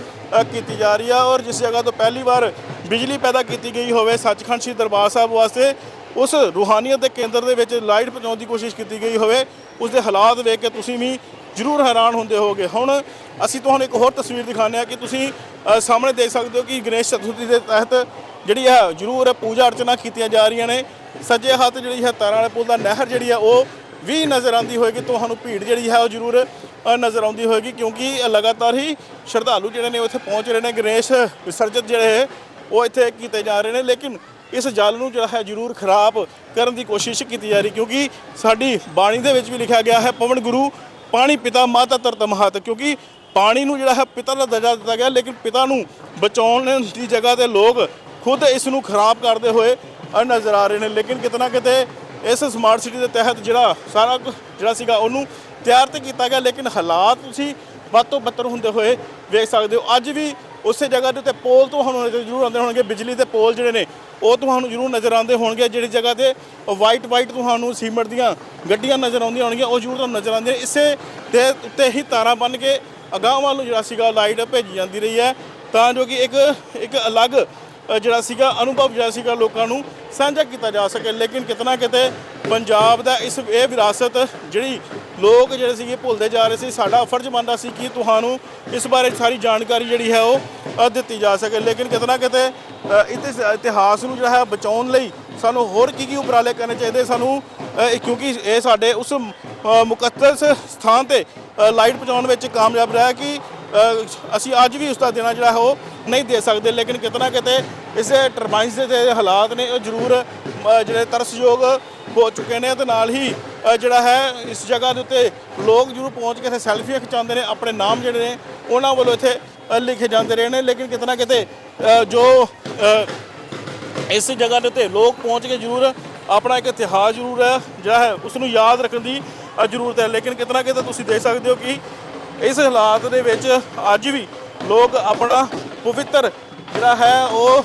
ਕੀਤੀ ਜਾ ਰਹੀ ਹੈ ਔਰ ਜਿਸ ਜਗ੍ਹਾ ਤੋਂ ਪਹਿਲੀ ਵਾਰ ਬਿਜਲੀ ਪੈਦਾ ਕੀਤੀ ਗਈ ਹੋਵੇ ਸੱਚਖੰਡ ਸ੍ਰੀ ਦਰਬਾਰ ਸਾਹਿਬ ਵਾਸਤੇ, ਉਸ ਰੂਹਾਨੀਅਤ ਦੇ ਕੇਂਦਰ ਦੇ ਵਿੱਚ ਲਾਈਟ ਪਹੁੰਚਾਉਣ ਦੀ ਕੋਸ਼ਿਸ਼ ਕੀਤੀ ਗਈ ਹੋਵੇ, ਉਸ ਦੇ ਹਾਲਾਤ ਵੇਖ ਕੇ ਤੁਸੀਂ ਵੀ ਜ਼ਰੂਰ ਹੈਰਾਨ ਹੁੰਦੇ ਹੋਗੇ ਹੁਣ ਅਸੀਂ ਤੁਹਾਨੂੰ ਇੱਕ ਹੋਰ ਤਸਵੀਰ ਦਿਖਾਉਂਦੇ ਹਾਂ ਕਿ ਤੁਸੀਂ ਸਾਹਮਣੇ ਦੇਖ ਸਕਦੇ ਹੋ ਕਿ ਗਣੇਸ਼ ਚਤੁਰਥੀ ਦੇ ਤਹਿਤ ਜਿਹੜੀ ਹੈ ਜ਼ਰੂਰ ਪੂਜਾ ਅਰਚਨਾ ਕੀਤੀਆਂ ਜਾ ਰਹੀਆਂ ਨੇ। ਸੱਜੇ ਹੱਥ ਜਿਹੜੀ ਹੈ ਤਾਰਾਂ ਵਾਲੇ ਪੁਲ ਦਾ ਨਹਿਰ ਜਿਹੜੀ ਹੈ ਉਹ ਵੀ ਨਜ਼ਰ ਆਉਂਦੀ ਹੋਏਗੀ, ਤੁਹਾਨੂੰ ਭੀੜ ਜਿਹੜੀ ਹੈ ਉਹ ਜ਼ਰੂਰ ਨਜ਼ਰ ਆਉਂਦੀ ਹੋਏਗੀ, ਕਿਉਂਕਿ ਲਗਾਤਾਰ ਹੀ ਸ਼ਰਧਾਲੂ ਜਿਹੜੇ ਨੇ ਉੱਥੇ ਪਹੁੰਚ ਰਹੇ ਨੇ, ਗਣੇਸ਼ ਵਿਸਰਜਨ ਜਿਹੜੇ ਉਹ ਇੱਥੇ ਕੀਤੇ ਜਾ ਰਹੇ ਨੇ, ਲੇਕਿਨ ਇਸ ਜਲ ਨੂੰ ਜਿਹੜਾ ਹੈ ਜ਼ਰੂਰ ਖਰਾਬ ਕਰਨ ਦੀ ਕੋਸ਼ਿਸ਼ ਕੀਤੀ ਜਾ ਰਹੀ, ਕਿਉਂਕਿ ਸਾਡੀ ਬਾਣੀ ਦੇ ਵਿੱਚ ਵੀ ਲਿਖਿਆ ਗਿਆ ਹੈ, ਪਵਨ ਗੁਰੂ, ਪਾਣੀ ਪਿਤਾ ਮਾਤਾ ਤਰਤ ਮਹਤ, ਕਿਉਂਕਿ ਪਾਣੀ ਨੂੰ ਜਿਹੜਾ ਹੈ ਪਿਤਾ ਦਾ ਦਰਜਾ ਦਿੱਤਾ ਗਿਆ, ਲੇਕਿਨ ਪਿਤਾ ਨੂੰ ਬਚਾਉਣ ਦੀ ਜਗ੍ਹਾ ਤੇ ਲੋਕ ਖੁਦ ਇਸ ਨੂੰ ਖਰਾਬ ਕਰਦੇ ਹੋਏ ਨਜ਼ਰ ਆ ਰਹੇ ਨੇ, ਲੇਕਿਨ ਕਿਤਨਾ ਕਿਤੇ ਇਸ ਸਮਾਰਟ ਸਿਟੀ ਦੇ ਤਹਿਤ ਜਿਹੜਾ ਸਾਰਾ ਕੁਝ ਜਿਹੜਾ ਸੀਗਾ ਉਹਨੂੰ ਤਿਆਰ ਤੇ ਕੀਤਾ ਗਿਆ, ਲੇਕਿਨ ਹਾਲਾਤ ਤੁਸੀਂ ਵੱਧ ਤੋਂ ਬੱਤਰ ਹੁੰਦੇ ਹੋਏ ਵੇਖ ਸਕਦੇ ਹੋ। ਅੱਜ ਵੀ ਉਸੇ ਜਗ੍ਹਾ ਦੇ ਉੱਤੇ ਪੋਲ ਤੁਹਾਨੂੰ ਜ਼ਰੂਰ ਆਉਂਦੇ ਹੋਣਗੇ। ਬਿਜਲੀ ਦੇ ਪੋਲ ਜਿਹੜੇ ਨੇ, ਉਹ ਤੁਹਾਨੂੰ ਜ਼ਰੂਰ ਨਜ਼ਰ ਆਉਂਦੇ ਹੋਣਗੇ। ਜਿਹੜੀ ਜਗ੍ਹਾ ਤੇ ਵਾਈਟ ਵਾਈਟ ਤੁਹਾਨੂੰ ਸੀਮੈਂਟ ਦੀਆਂ ਗੱਡੀਆਂ ਨਜ਼ਰ ਆਉਂਦੀਆਂ ਹੋਣਗੀਆਂ, ਉਹ ਜ਼ਰੂਰ ਤੁਹਾਨੂੰ ਨਜ਼ਰ ਆਉਂਦੀਆਂ ਇਸੇ ਦੇ ਉੱਤੇ ਹੀ ਤਾਰਾਂ ਬੰਨ ਕੇ ਅਗਾਂਹ ਵੱਲ ਨੂੰ ਜਿਹੜਾ ਸੀਗਾ ਲਾਈਟ ਭੇਜੀ ਜਾਂਦੀ ਰਹੀ ਹੈ। ਤਾਂ ਜੋ ਕਿ ਇੱਕ ਇੱਕ ਅਲੱਗ ਜਿਹੜਾ ਸੀਗਾ ਅਨੁਭਵ ਜਿਹੜਾ ਸੀਗਾ ਲੋਕਾਂ ਨੂੰ ਸਾਂਝਾ ਕੀਤਾ ਜਾ ਸਕੇ। ਲੇਕਿਨ ਕਿਤਨਾ ਕਿਤੇ ਪੰਜਾਬ ਦਾ ਇਸ ਇਹ ਵਿਰਾਸਤ ਜਿਹੜੀ ਲੋਕ ਜਿਹੜੇ ਸੀਗੇ ਭੁੱਲਦੇ ਜਾ ਰਹੇ ਸੀ ਸਾਡਾ ਫਰਜ਼ ਬਣਦਾ ਸੀ ਕਿ ਤੁਹਾਨੂੰ ਇਸ ਬਾਰੇ ਸਾਰੀ ਜਾਣਕਾਰੀ ਜਿਹੜੀ ਹੈ ਉਹ ਦਿੱਤੀ ਜਾ ਸਕੇ। ਲੇਕਿਨ ਕਿਤਨਾ ਕਿਤੇ ਅ, ਇਤਿ- ਇਤਿਹਾਸ ਨੂੰ ਜਿਹੜਾ ਹੈ ਬਚਾਉਣ ਲਈ ਸਾਨੂੰ ਹੋਰ ਕੀ ਕੀ ਉਪਰਾਲੇ ਕਰਨੇ ਚਾਹੀਦੇ ਸਾਨੂੰ ਕਿਉਂਕਿ ਇਹ ਸਾਡੇ ਉਸ ਮੁਕੱਦਸ ਸਥਾਨ ਤੇ ਲਾਈਟ ਪਹੁੰਚਾਉਣ ਵਿੱਚ ਕਾਮਯਾਬ ਰਿਹਾ ਕਿ ਅਸੀਂ ਅੱਜ ਵੀ ਉਸ ਦਾ ਦੇਣਾ ਜਿਹੜਾ ਹੈ ਉਹ ਨਹੀਂ ਦੇ ਸਕਦੇ, ਲੇਕਿਨ ਕਿਤਨਾ ਕਿਤੇ ਇਸ ਟਰਬਾਈਨਸ ਦੇ ਜਿਹੜੇ ਹਾਲਾਤ ਨੇ, ਉਹ ਜ਼ਰੂਰ ਜਿਹੜੇ ਤਰਸਯੋਗ ਹੋ ਚੁੱਕੇ ਨੇ ਤੇ ਨਾਲ ਹੀ ਜਿਹੜਾ ਹੈ, ਇਸ ਜਗ੍ਹਾ ਦੇ ਉੱਤੇ ਲੋਕ ਜ਼ਰੂਰ ਪਹੁੰਚ ਕੇ ਇੱਥੇ ਸੈਲਫੀਆਂ ਖਿਚਾਉਂਦੇ ਨੇ, ਆਪਣੇ ਨਾਮ ਜਿਹੜੇ ਨੇ, ਉਹਨਾਂ ਵੱਲੋਂ ਇੱਥੇ ਲਿਖੇ ਜਾਂਦੇ ਰਹੇ ਨੇ, ਲੇਕਿਨ ਕਿਤਨਾ ਕਿਤੇ ਜੋ ਇਸ ਜਗ੍ਹਾ ਦੇ ਉੱਤੇ ਲੋਕ ਪਹੁੰਚ ਕੇ ਜ਼ਰੂਰ ਆਪਣਾ ਇੱਕ ਇਤਿਹਾਸ ਜ਼ਰੂਰ ਹੈ ਜਿਹੜਾ ਹੈ ਉਸ ਨੂੰ ਯਾਦ ਰੱਖਣ ਦੀ ਜ਼ਰੂਰਤ ਹੈ। ਲੇਕਿਨ ਕਿਤਨਾ ਕਿਤੇ ਤੁਸੀਂ ਦੇਖ ਸਕਦੇ ਹੋ ਕਿ ਇਸ ਹਾਲਾਤ ਦੇ ਵਿੱਚ ਅੱਜ ਵੀ ਲੋਕ ਆਪਣਾ ਪਵਿੱਤਰ ਜਿਹੜਾ ਹੈ ਉਹ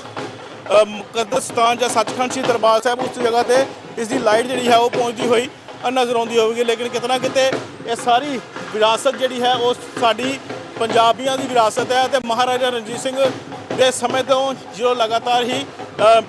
ਮੁਕੱਦਸ ਸਥਾਨ ਜਾਂ ਸੱਚਖੰਡ ਸ੍ਰੀ ਦਰਬਾਰ ਸਾਹਿਬ ਉਸ ਜਗ੍ਹਾ ਤੇ ਇਸ ਦੀ ਲਾਈਟ ਜਿਹੜੀ ਹੈ ਉਹ ਪਹੁੰਚਦੀ ਹੋਈ ਨਜ਼ਰ ਆਉਂਦੀ ਹੋਵੇਗੀ। ਲੇਕਿਨ ਕਿਤਨਾ ਕਿਤੇ ਇਹ ਸਾਰੀ ਵਿਰਾਸਤ ਜਿਹੜੀ ਹੈ ਉਹ ਸਾਡੀ ਪੰਜਾਬੀਆਂ ਦੀ ਵਿਰਾਸਤ ਹੈ ਤੇ ਮਹਾਰਾਜਾ ਰਣਜੀਤ ਸਿੰਘ ਦੇ ਸਮੇਂ ਤੋਂ ਜੋ ਲਗਾਤਾਰ ਹੀ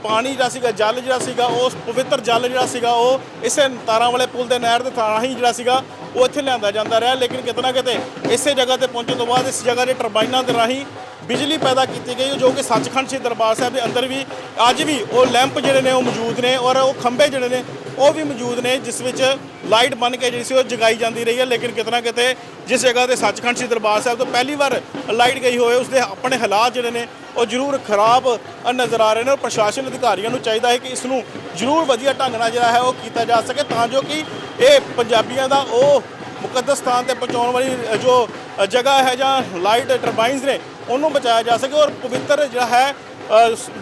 ਪਾਣੀ ਜਿਹੜਾ ਸੀਗਾ, ਜਲ ਜਿਹੜਾ ਸੀਗਾ, ਉਸ ਪਵਿੱਤਰ ਜਲ ਜਿਹੜਾ ਸੀਗਾ ਉਹ ਇਸੇ ਤਾਰਾਂ ਵਾਲੇ ਪੁਲ ਦੇ ਨਹਿਰ ਦੇ ਥਾਂ ਹੀ ਜਿਹੜਾ ਸੀਗਾ, ਉਹ ਇੱਥੇ ਲਿਆਂਦਾ ਜਾਂਦਾ ਰਿਹਾ। ਲੇਕਿਨ ਕਿਤਨਾ ਕਿਤੇ ਇਸੇ ਜਗ੍ਹਾ ਤੇ ਪਹੁੰਚਣ ਤੋਂ ਬਾਅਦ ਇਸ ਜਗ੍ਹਾ ਦੇ ਟਰਬਾਈਨਾਂ ਦੇ ਰਾਹੀਂ ਬਿਜਲੀ ਪੈਦਾ ਕੀਤੀ ਗਈ ਜੋ ਕਿ ਸੱਚਖੰਡ ਸ੍ਰੀ ਦਰਬਾਰ ਸਾਹਿਬ ਦੇ ਅੰਦਰ ਵੀ ਅੱਜ ਵੀ ਉਹ ਲੈਂਪ ਜਿਹੜੇ ਨੇ ਉਹ ਮੌਜੂਦ ਨੇ ਔਰ ਉਹ ਖੰਭੇ ਜਿਹੜੇ ਨੇ ਉਹ ਵੀ ਮੌਜੂਦ ਨੇ, ਜਿਸ ਵਿੱਚ ਲਾਈਟ ਬਣ ਕੇ ਜਿਹੜੀ ਸੀ ਉਹ ਜਗਾਈ ਜਾਂਦੀ ਰਹੀ ਹੈ। ਲੇਕਿਨ ਕਿਤਨਾ ਕਿਤੇ ਜਿਸ ਜਗ੍ਹਾ ਤੇ ਸੱਚਖੰਡ ਸ੍ਰੀ ਦਰਬਾਰ ਸਾਹਿਬ ਤੋਂ ਪਹਿਲੀ ਵਾਰ ਲਾਈਟ ਗਈ ਹੋਏ ਉਸ ਦੇ ਆਪਣੇ ਹਾਲਾਤ ਜਿਹੜੇ ਨੇ ਉਹ ਜ਼ਰੂਰ ਖਰਾਬ ਨਜ਼ਰ ਆ ਰਹੇ ਨੇ ਔਰ ਪ੍ਰਸ਼ਾਸਨ ਅਧਿਕਾਰੀਆਂ ਨੂੰ ਚਾਹੀਦਾ ਹੈ ਕਿ ਇਸ ਨੂੰ ਜ਼ਰੂਰ ਵਧੀਆ ਢੰਗ ਨਾਲ ਜਿਹੜਾ ਹੈ ਉਹ ਕੀਤਾ ਜਾ ਸਕੇ ਤਾਂ ਜੋ ਕਿ ਇਹ ਪੰਜਾਬੀਆਂ ਦਾ ਉਹ ਮੁਕੱਦਸ ਸਥਾਨ ਤੇ ਪਹੁੰਚਾਉਣ ਵਾਲੀ ਜੋ ਜਗ੍ਹਾ ਹੈ ਜਾਂ ਲਾਈਟ ਟਰਬਾਈਨਸ ਨੇ ਉਹਨੂੰ ਬਚਾਇਆ ਜਾ ਸਕੇ ਔਰ ਪਵਿੱਤਰ ਜਿਹੜਾ ਹੈ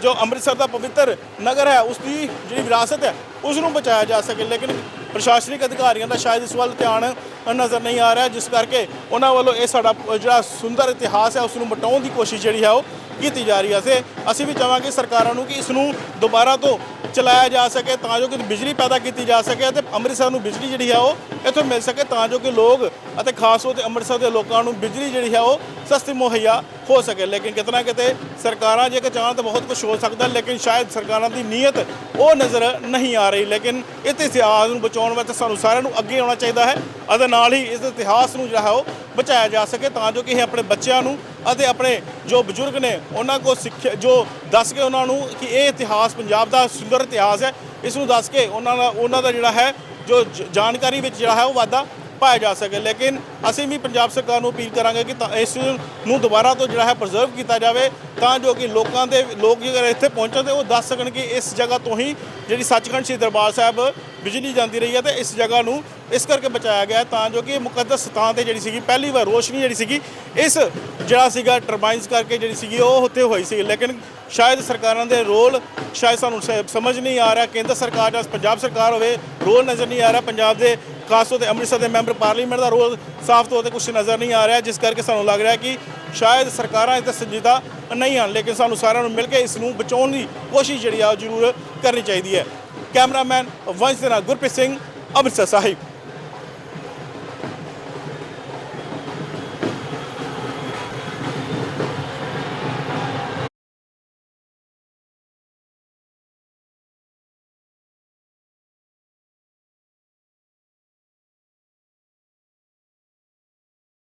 ਜੋ ਅੰਮ੍ਰਿਤਸਰ ਦਾ ਪਵਿੱਤਰ ਨਗਰ ਹੈ, ਉਸ ਦੀ ਜਿਹੜੀ ਵਿਰਾਸਤ ਹੈ, ਉਸ ਨੂੰ ਬਚਾਇਆ ਜਾ ਸਕੇ। ਲੇਕਿਨ ਪ੍ਰਸ਼ਾਸਨਿਕ ਅਧਿਕਾਰੀਆਂ ਦਾ ਸ਼ਾਇਦ ਇਸ ਵੱਲ ਧਿਆਨ ਨਜ਼ਰ ਨਹੀਂ ਆ ਰਿਹਾ, ਜਿਸ ਕਰਕੇ ਉਹਨਾਂ ਵੱਲੋਂ ਇਹ ਸਾਡਾ ਜਿਹੜਾ ਸੁੰਦਰ ਇਤਿਹਾਸ ਹੈ ਉਸ ਨੂੰ ਮਿਟਾਉਣ ਦੀ ਕੋਸ਼ਿਸ਼ ਜਿਹੜੀ ਹੈ, ਉਹ ਕੀਤੀ ਜਾ ਰਹੀ ਹੈ। ਤੇ ਅਸੀਂ ਵੀ ਚਾਹਾਂਗੇ ਸਰਕਾਰਾਂ ਨੂੰ ਕਿ ਇਸ ਨੂੰ ਦੁਬਾਰਾ ਤੋਂ ਚਲਾਇਆ ਜਾ ਸਕੇ, ਤਾਂ ਜੋ ਕਿ ਬਿਜਲੀ ਪੈਦਾ ਕੀਤੀ ਜਾ ਸਕੇ ਅਤੇ ਅੰਮ੍ਰਿਤਸਰ ਨੂੰ ਬਿਜਲੀ ਜਿਹੜੀ ਹੈ, ਉਹ ਇੱਥੋਂ ਮਿਲ ਸਕੇ, ਤਾਂ ਜੋ ਕਿ ਲੋਕ ਅਤੇ ਖਾਸ ਤੌਰ ਤੇ ਅੰਮ੍ਰਿਤਸਰ ਦੇ ਲੋਕਾਂ ਨੂੰ ਬਿਜਲੀ ਜਿਹੜੀ ਹੈ, ਉਹ ਸਸਤੀ ਮੁਹੱਈਆ ਹੋ ਸਕੇ। ਲੇਕਿਨ ਕਿਤਨਾ ਕਿਤੇ ਸਰਕਾਰਾਂ ਜੇ ਕਿ ਚਾਹਣ ਤਾਂ ਬਹੁਤ ਕੁਝ ਹੋ ਸਕਦਾ, ਲੇਕਿਨ ਸ਼ਾਇਦ ਸਰਕਾਰਾਂ ਦੀ ਨੀਅਤ ਉਹ ਨਜ਼ਰ ਨਹੀਂ ਆ ਰਹੀ। ਲੇਕਿਨ ਇਸ ਇਤਿਹਾਸ ਨੂੰ ਬਚਾਉਣ ਵਾਸਤੇ ਸਾਨੂੰ ਸਾਰਿਆਂ ਨੂੰ ਅੱਗੇ ਆਉਣਾ ਚਾਹੀਦਾ ਹੈ। ਅਦਰ ਨਾਲ ਹੀ ਇਸ ਇਤਿਹਾਸ ਨੂੰ ਜਿਹੜਾ ਹੈ ਉਹ ਬਚਾਇਆ ਜਾ ਸਕੇ ਤਾਂ ਜੋ ਕਿ ਇਹ ਆਪਣੇ ਬੱਚਿਆਂ ਨੂੰ ਅਤੇ ਆਪਣੇ ਜੋ ਬਜ਼ੁਰਗ ਨੇ ਉਹਨਾਂ ਕੋ ਸਿੱਖਿਆ ਜੋ ਦੱਸ ਕੇ ਉਹਨਾਂ ਨੂੰ ਕਿ ਇਹ ਇਤਿਹਾਸ ਪੰਜਾਬ ਦਾ ਸੁੰਦਰ ਇਤਿਹਾਸ ਹੈ, ਇਸ ਨੂੰ ਦੱਸ ਕੇ ਉਹਨਾਂ ਦਾ ਉਹਨਾਂ ਦਾ ਜਿਹੜਾ ਹੈ ਜੋ ਜਾਣਕਾਰੀ ਵਿੱਚ ਜਿਹੜਾ ਹੈ ਉਹ ਵਾਧਾ ਪਾਇਆ ਜਾ ਸਕੇ। ਲੇਕਿਨ ਅਸੀਂ ਵੀ ਪੰਜਾਬ ਸਰਕਾਰ ਨੂੰ ਅਪੀਲ ਕਰਾਂਗੇ ਕਿ ਤਾਂ ਇਸ ਨੂੰ ਦੁਬਾਰਾ ਤੋਂ ਜਿਹੜਾ ਹੈ ਪ੍ਰੀਜ਼ਰਵ ਕੀਤਾ ਜਾਵੇ ਤਾਂ ਜੋ ਕਿ ਲੋਕਾਂ ਦੇ, ਲੋਕ ਜੇਕਰ ਇੱਥੇ ਪਹੁੰਚਣ ਤੇ ਉਹ ਦੱਸ ਸਕਣ ਕਿ ਇਸ ਜਗ੍ਹਾ ਤੋਂ ਹੀ ਜਿਹੜੀ ਸੱਚਖੰਡ ਸ੍ਰੀ ਦਰਬਾਰ ਸਾਹਿਬ ਬਿਜਲੀ ਜਾਂਦੀ ਰਹੀ ਹੈ ਤੇ ਇਸ ਜਗ੍ਹਾ ਨੂੰ ਇਸ ਕਰਕੇ ਬਚਾਇਆ ਗਿਆ ਤਾਂ ਜੋ ਕਿ ਮੁਕੱਦਸ ਸਥਾਨ ਤੇ ਜਿਹੜੀ ਸੀਗੀ, ਪਹਿਲੀ ਵਾਰ ਰੋਸ਼ਨੀ ਜਿਹੜੀ ਸੀਗੀ, ਇਸ ਜਿਹੜਾ ਸੀਗਾ ਟਰਬਾਈਨਸ ਕਰਕੇ ਜਿਹੜੀ ਸੀਗੀ, ਉਹ ਉੱਥੇ ਹੋਈ ਸੀ। ਲੇਕਿਨ ਸ਼ਾਇਦ ਸਰਕਾਰਾਂ ਦੇ ਰੋਲ ਸ਼ਾਇਦ ਸਾਨੂੰ ਸ- ਸਮਝ ਨਹੀਂ ਆ ਰਿਹਾ। ਕੇਂਦਰ ਸਰਕਾਰ ਜਾਂ ਪੰਜਾਬ ਸਰਕਾਰ ਹੋਵੇ, ਰੋਲ ਨਜ਼ਰ ਨਹੀਂ ਆ ਰਿਹਾ। ਪੰਜਾਬ ਦੇ, ਖਾਸ ਤੌਰ ਤੇ ਅੰਮ੍ਰਿਤਸਰ ਦੇ ਮੈਂਬਰ ਪਾਰਲੀਮੈਂਟ ਦਾ ਰੋਲ ਸਾਫ਼ ਤੌਰ ਤੇ ਕੁਝ ਨਜ਼ਰ ਨਹੀਂ ਆ ਰਿਹਾ, ਜਿਸ ਕਰਕੇ ਸਾਨੂੰ ਲੱਗ ਰਿਹਾ ਕਿ ਸ਼ਾਇਦ ਸਰਕਾਰਾਂ ਇਹ ਤੇ ਸੰਜੀਦਾ ਨਹੀਂ ਹਨ। ਲੇਕਿਨ ਸਾਨੂੰ ਸਾਰਿਆਂ ਨੂੰ ਮਿਲ ਕੇ ਇਸ ਨੂੰ ਬਚਾਉਣ ਦੀ ਕੋਸ਼ਿਸ਼ ਜਿਹੜੀ ਆ ਉਹ ਜ਼ਰੂਰ ਕਰਨੀ ਚਾਹੀਦੀ ਹੈ। ਕੈਮਰਾਮੈਨ ਵੰਸ਼ ਦੇ ਨਾਲ ਗੁਰਪ੍ਰੀਤ ਸਿੰਘ, ਅੰਮ੍ਰਿਤਸਰ ਸਾਹਿਬ।